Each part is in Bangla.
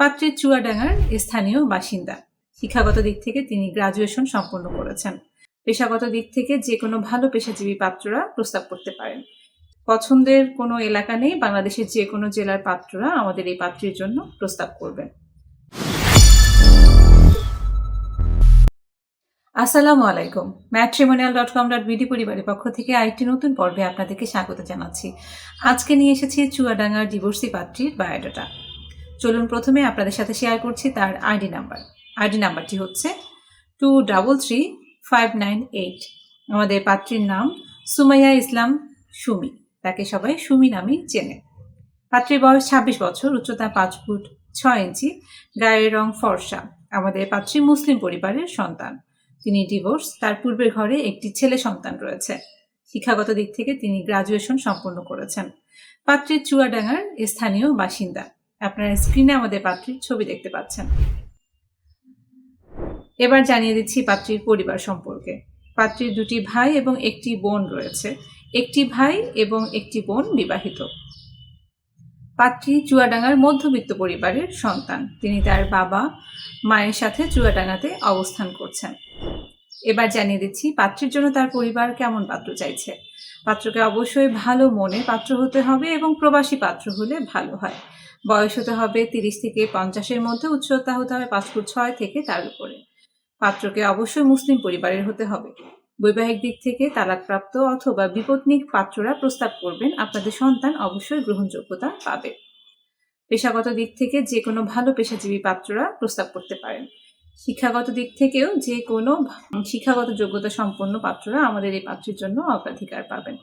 পাত্রের চুয়াডাঙ্গার স্থানীয় বাসিন্দা। শিক্ষাগত দিক থেকে তিনি গ্রাজুয়েশন সম্পন্ন করেছেন। পেশাগত দিক থেকে যে কোনো ভালো পেশাজীবী পাত্ররা প্রস্তাব করতে পারেন। পছন্দের কোনো এলাকা নেই, বাংলাদেশের যে কোনো জেলার পাত্ররা আমাদের এই পাত্রীর জন্য প্রস্তাব করবেন আসসালামু আলাইকুম। Matrimonial dot com dot BD পরিবারের পক্ষ থেকে আরেকটি নতুন পর্বে আপনাদেরকে স্বাগত জানাচ্ছি। আজকে নিয়ে এসেছি চুয়াডাঙ্গার ডিভোর্সি পাত্রীর বায়োডাটা। চলুন প্রথমে আপনাদের সাথে শেয়ার করছি তার আইডি নাম্বার আইডি নাম্বারটি হচ্ছে two double three five nine eight আমাদের পাত্রীর নাম সুমাইয়া ইসলাম সুমি। তাকে সবাই সুমি নামেই চেনে। পাত্রীর বয়স ছাব্বিশ বছর, উচ্চতা পাঁচ ফুট ছয় ইঞ্চি, গায়ের রং ফর্সা। আমাদের পাত্রী মুসলিম পরিবারের সন্তান। তিনি ডিভোর্স তার পূর্বের ঘরে একটি ছেলে সন্তান রয়েছে। শিক্ষাগত দিক থেকে তিনি গ্রাজুয়েশন সম্পন্ন করেছেন। পাত্রীর চুয়াডাঙ্গার স্থানীয় বাসিন্দা। আপনারা স্ক্রিনে আমাদের পাত্রীর ছবি দেখতে পাচ্ছেন। এবার জানিয়ে দিচ্ছি পাত্রীর পরিবার সম্পর্কে। পাত্রীর দুটি ভাই এবং একটি বোন রয়েছে। একটি ভাই এবং একটি বোন বিবাহিত। পাত্রী চুয়াডাঙ্গার মধ্যবিত্ত পরিবারের সন্তান। তিনি তার বাবা, মায়ের সাথে চুয়াডাঙ্গাতে অবস্থান করছেন। এবার জানিয়ে দিচ্ছি, পাত্রের জন্য তার পরিবার কেমন পাত্র চাইছে? পাত্রকে অবশ্যই ভালো মনে পাত্র হতে হবে এবং প্রবাসী পাত্র হলে ভালো হয়। বয়স হতে হবে তিরিশ থেকে পঞ্চাশের মধ্যে, উচ্চতা হতে হবে পাঁচ ফুট ছয় থেকে তার উপরে। পাত্রকে অবশ্যই মুসলিম পরিবারের হতে হবে। বৈবাহিক দিক থেকে তালাকপ্রাপ্ত অথবা বিপত্নিক পাত্ররা প্রস্তাব করবেন, আপনাদের সন্তান অবশ্যই গ্রহণযোগ্যতা পাবে। পেশাগত দিক থেকে যে কোনো ভালো পেশাজীবী পাত্ররা প্রস্তাব করতে পারেন। শিক্ষাগত দিক থেকেও যে কোনো শিক্ষাগত যোগ্যতা সম্পন্ন পাত্ররা আমাদের এই পাত্রের জন্য অগ্রাধিকার পাবেন।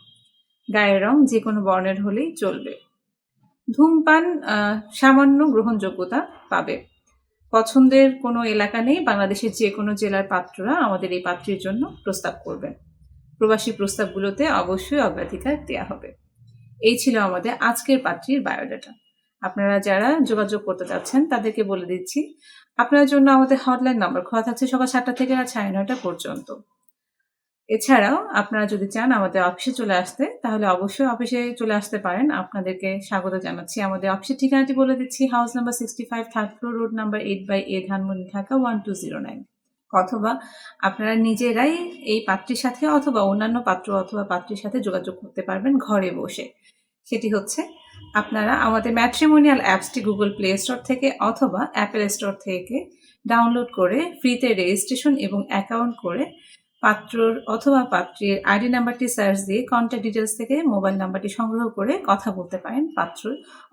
গায়ের রং যে কোনো বর্ণের হলেই চলবে। ধূমপান সামান্য গ্রহণযোগ্যতা পাবে। পছন্দের কোনো এলাকা নেই, বাংলাদেশের যে কোনো জেলার পাত্ররা আমাদের এই পাত্রীর জন্য প্রস্তাব করবেন। প্রবাসী প্রস্তাবগুলোতে অবশ্যই অগ্রাধিকার দেওয়া হবে। এই ছিল আমাদের আজকের পাত্রীর বায়োডাটা। আপনারা যারা যোগাযোগ করতে চাচ্ছেন, তাদেরকে বলে দিচ্ছি, আপনার জন্য আমাদের হটলাইন নাম্বার খোলা থাকছে সকাল সাতটা থেকে রাত সাড়ে নয়টা পর্যন্ত। এছাড়াও আপনারা যদি চান আমাদের অফিসে চলে আসতে, তাহলে অবশ্যই অফিসে চলে আসতে পারেন। আপনাদেরকে স্বাগত জানাচ্ছি। আমাদের অফিসের ঠিকানাটি বলে দিচ্ছি house number sixty five third floor road number eight by A Dhanmondi Dhaka one two zero nine অথবা আপনারা নিজেরাই এই পাত্রীর সাথে অথবা অন্যান্য পাত্র অথবা পাত্রীর সাথে যোগাযোগ করতে পারবেন ঘরে বসে। সেটি হচ্ছে আপনারা আমাদের ম্যাট্রিমোনিয়াল অ্যাপসটি গুগল প্লে স্টোর থেকে অথবা অ্যাপেল স্টোর থেকে ডাউনলোড করে ফ্রিতে রেজিস্ট্রেশন এবং অ্যাকাউন্ট করে পাত্রর অথবা পাত্রীর আইডি নাম্বারটি সার্চ দিয়ে কন্ট্যাক্ট ডিটেলস থেকে মোবাইল নাম্বারটি সংগ্রহ করে কথা বলতে পারেন পাত্র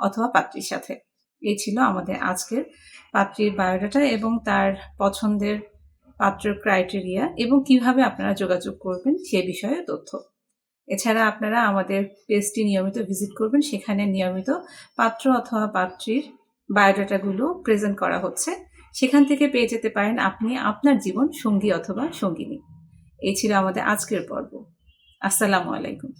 অথবা পাত্রীর সাথে। এই ছিল আমাদের আজকের পাত্রীর বায়োডাটা এবং তার পছন্দের পাত্রের ক্রাইটেরিয়া এবং কীভাবে আপনারা যোগাযোগ করবেন সে বিষয়ে তথ্য। এছাড়া আপনারা আমাদের পেজটি নিয়মিত ভিজিট করবেন। সেখানে নিয়মিত পাত্র অথবা পাত্রীর বায়োডাটাগুলো প্রেজেন্ট করা হচ্ছে। সেখান থেকে পেয়ে যেতে পারেন আপনি আপনার জীবন সঙ্গী অথবা সঙ্গিনী। এই ছিল আমাদের আজকের পর্ব। আসসালামু আলাইকুম।